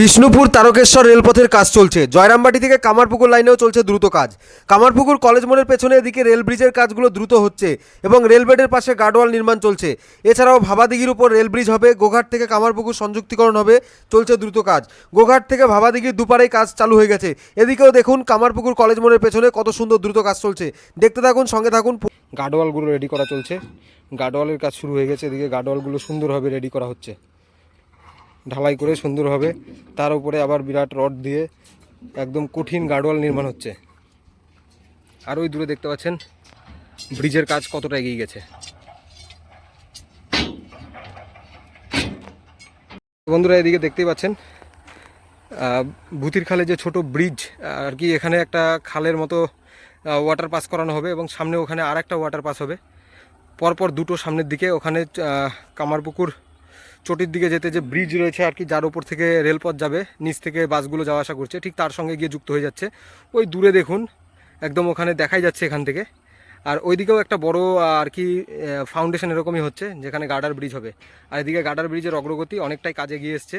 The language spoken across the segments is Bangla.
বিষ্ণুপুর তারকেশ্বর রেলপথের কাজ চলছে। জয়রামবাটি থেকে কামারপুকুর লাইনেও চলছে দ্রুত কাজ। কামারপুকুর কলেজ মোড়ের পেছনে এদিকে রেল ব্রিজের কাজগুলো দ্রুত হচ্ছে এবং রেলবেডের পাশে গার্ডওয়াল নির্মাণ চলছে। এছাড়াও ভাবাদিঘির উপর রেল ব্রিজ হবে, গোঘাট থেকে কামারপুকুর সংযুক্তিকরণ হবে, চলছে দ্রুত কাজ। গোঘাট থেকে ভাবাদিঘির দুপারেই কাজ চালু হয়ে গেছে। এদিকেও দেখুন কামারপুকুর কলেজ মোড়ের পেছনে কত সুন্দর দ্রুত কাজ চলছে। দেখতে থাকুন, সঙ্গে থাকুন। গার্ডওয়ালগুলো রেডি করা চলছে। গার্ডওয়ালের কাজ শুরু হয়ে গেছে, এদিকে গার্ডওয়ালগুলো সুন্দরভাবে রেডি করা হচ্ছে। ঢালাই করে সুন্দরভাবে তার উপরে আবার বিরাট রড দিয়ে একদম কঠিন গার্ডওয়াল নির্মাণ হচ্ছে। আর ওই দূরে দেখতে পাচ্ছেন, ব্রিজের কাজ কতটা এগিয়ে গেছে। বন্ধুরা এদিকে দেখতেই পাচ্ছেন ভূতির খালে যে ছোট ব্রিজ, আর কি এখানে একটা খালের মতো ওয়াটার পাস করানো হবে এবং সামনে ওখানে আর একটা ওয়াটার পাস হবে। পরপর দুটো সামনের দিকে ওখানে কামারপুকুর চটির দিকে যেতে যে ব্রিজ রয়েছে আর কি, যার উপর থেকে রেলপথ যাবে, নিচ থেকে বাসগুলো যাওয়া আসা করছে, ঠিক তার সঙ্গে গিয়ে যুক্ত হয়ে যাচ্ছে। ওই দূরে দেখুন, একদম ওখানে দেখাই যাচ্ছে এখান থেকে। আর ওইদিকেও একটা বড়, আর কি ফাউন্ডেশন এরকমই হচ্ছে, যেখানে গার্ডার ব্রিজ হবে। আর এদিকে গার্ডার ব্রিজের অগ্রগতি অনেকটাই কাজে গিয়ে এসছে।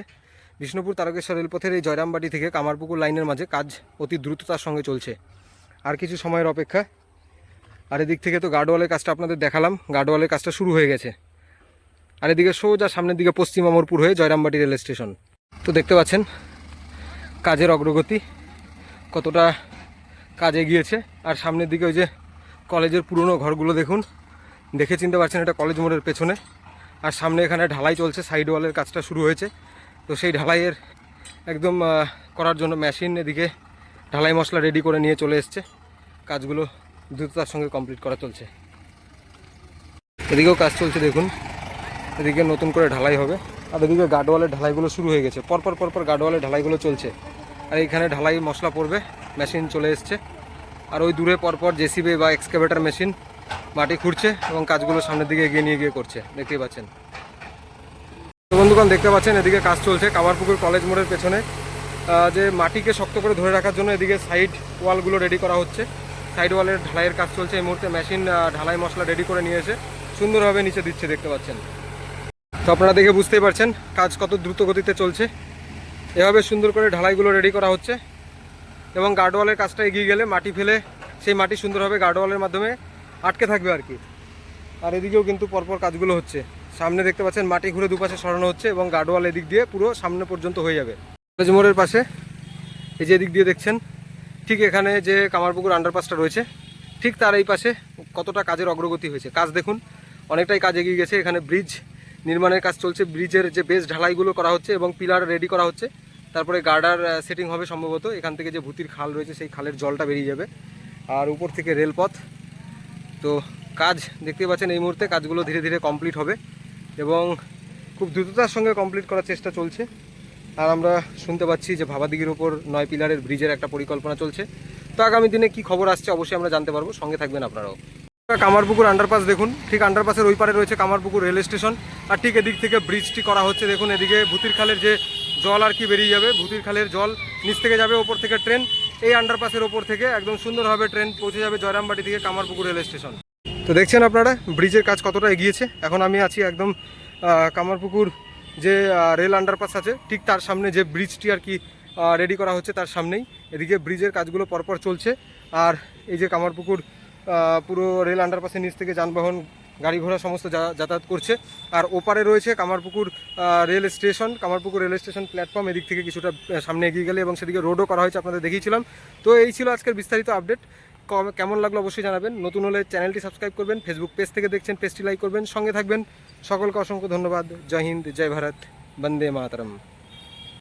বিষ্ণুপুর তারকেশ্বর রেলপথের এই জয়রামবাটি থেকে কামারপুকুর লাইনের মাঝে কাজ অতি দ্রুততার সঙ্গে চলছে। আর কিছু সময়ের অপেক্ষা। আর এদিক থেকে তো গার্ডওয়ালের কাজটা আপনাদের দেখালাম। গার্ডওয়ালের কাজটা শুরু হয়ে গেছে। আর এদিকে সোজা সামনের দিকে পশ্চিম অমরপুর হয়ে জয়রামবাটি রেল স্টেশন। তো দেখতে পাচ্ছেন, কাজের অগ্রগতি কতটা কাজ এগিয়েছে। আর সামনের দিকে ওই যে কলেজের পুরনো ঘরগুলো দেখুন, দেখে চিনতে পারছেন এটা কলেজ মোড়ের পেছনে। আর সামনে এখানে ঢালাই চলছে সাইড ওয়ালের কাজটা শুরু হয়েছে। তো সেই ঢালাইয়ের একদম করার জন্য মেশিন এদিকে ঢালাই মশলা রেডি করে নিয়ে চলে এসছে। কাজগুলো দ্রুততার সঙ্গে কমপ্লিট করা চলছে। এদিকেও কাজ চলছে দেখুন। এদিকে নতুন করে ঢালাই হবে। আর এদিকে গার্ডওয়ালের ঢালাইগুলো শুরু হয়ে গেছে। পরপর পরপর গার্ডওয়ালের ঢালাইগুলো চলছে। আর এখানে ঢালাই মশলা পড়বে, মেশিন চলে এসছে। আর ওই দূরে পরপর জেসিবি বা এক্সকেভেটার মেশিন, মাটি খুঁড়ছে এবং কাজগুলো সামনের দিকে এগিয়ে নিয়ে গিয়ে করছে। দেখতেই পাচ্ছেন। বন্ধুগণ, দেখতে পাচ্ছেন, এদিকে কাজ চলছে কামারপুকুর কলেজ মোড়ের পেছনে। যে মাটিকে শক্ত করে ধরে রাখার জন্য এদিকে সাইড ওয়ালগুলো রেডি করা হচ্ছে। সাইড ওয়ালের ঢালাইয়ের কাজ চলছে। এই মুহূর্তে মেশিন ঢালাই মশলা রেডি করে নিয়ে এসে সুন্দরভাবে নিচে দিচ্ছে, দেখতে পাচ্ছেন। তো আপনারা দেখে বুঝতেই পারছেন, কাজ কত দ্রুত গতিতে চলছে। এভাবে সুন্দর করে ঢালাইগুলো রেডি করা হচ্ছে এবং গার্ডওয়ালের কাজটা এগিয়ে গেলে মাটি ফেলে সেই মাটি সুন্দরভাবে গার্ডওয়ালের মাধ্যমে আটকে থাকবে আর কি। আর এদিকেও কিন্তু পরপর কাজগুলো হচ্ছে। সামনে দেখতে পাচ্ছেন মাটি ঘুরে দুপাশে সরানো হচ্ছে এবং গার্ডওয়াল এদিক দিয়ে পুরো সামনে পর্যন্ত হয়ে যাবে। কলেজ মোড়ের পাশে, এই যে এদিক দিয়ে দেখছেন, ঠিক এখানে যে কামারপুকুর আন্ডারপাসটা রয়েছে, ঠিক তার এই পাশে কতটা কাজের অগ্রগতি হয়েছে। কাজ দেখুন, অনেকটাই কাজ এগিয়ে গেছে। এখানে ব্রিজ নির্মাণের কাজ চলছে, ব্রিজের যে বেস ঢালাইগুলো করা হচ্ছে এবং পিলার রেডি করা হচ্ছে। তারপরে গার্ডার সেটিং হবে সম্ভবত। এখান থেকে যে ভূতির খাল রয়েছে, সেই খালের জলটা বেরিয়ে যাবে। আর উপর থেকে রেলপথ। তো কাজ দেখতে পাচ্ছেন এই মুহূর্তে কাজগুলো ধীরে ধীরে কমপ্লিট হবে এবং খুব দ্রুততার সঙ্গে কমপ্লিট করার চেষ্টা চলছে। আর আমরা শুনতে পাচ্ছি যে ভাবাদিঘির ওপর নয় পিলারের ব্রিজের একটা পরিকল্পনা চলছে। তো আগামী দিনে কি খবর আসছে অবশ্যই আমরা জানতে পারব। সঙ্গে থাকবেন আপনারাও। কামারপুকুর আন্ডারপাস দেখুন। ঠিক আন্ডারপাসের ওই পারে রয়েছে কামারপুকুর রেল স্টেশন। আর ঠিক এদিক থেকে ব্রিজটি করা হচ্ছে, দেখুন এদিকে ভূতির খালের যে জল আর কি বেরিয়ে যাবে, ভূতির খালের জল নিচ থেকে যাবে ওপর থেকে ট্রেন এই আন্ডারপাসের ওপর থেকে একদম সুন্দরভাবে ট্রেন পৌঁছে যাবে জয়রামবাটি থেকে কামারপুকুর রেল স্টেশন। তো দেখছেন আপনারা ব্রিজের কাজ কতটা এগিয়েছে? এখন আমি আছি একদম কামারপুকুর যে রেল আন্ডারপাস আছে, ঠিক তার সামনে যে ব্রিজটি আর কি রেডি করা হচ্ছে তার সামনেই। এদিকে ব্রিজের কাজগুলো পরপর চলছে। আর এই যে কামারপুকুর পুরো রেল আন্ডারপাসের নিচ থেকে যানবাহন, গাড়ি ঘোড়া সমস্ত যাতায়াত করছে। আর ওপারে রয়েছে Kamarpukur rail station Kamarpukur rail station platform এদিক থেকে কিছুটা সামনে এগিয়ে গেলে এবং সেদিকে রোডও করা হয়েছে, আপনাদের দেখিয়েছিলাম। তো এই ছিল আজকের বিস্তারিত আপডেট কম- কেমন লাগল অবশ্যই জানাবেন। নতুন হলে চ্যানেলটি সাবস্ক্রাইব করবেন ফেসবুক পেজ থেকে দেখছেন পেজটি লাইক করবেন। সঙ্গে থাকবেন। সকলকে অসংখ্য ধন্যবাদ। জয় হিন্দ, জয় ভারত। বন্দে মাতরম।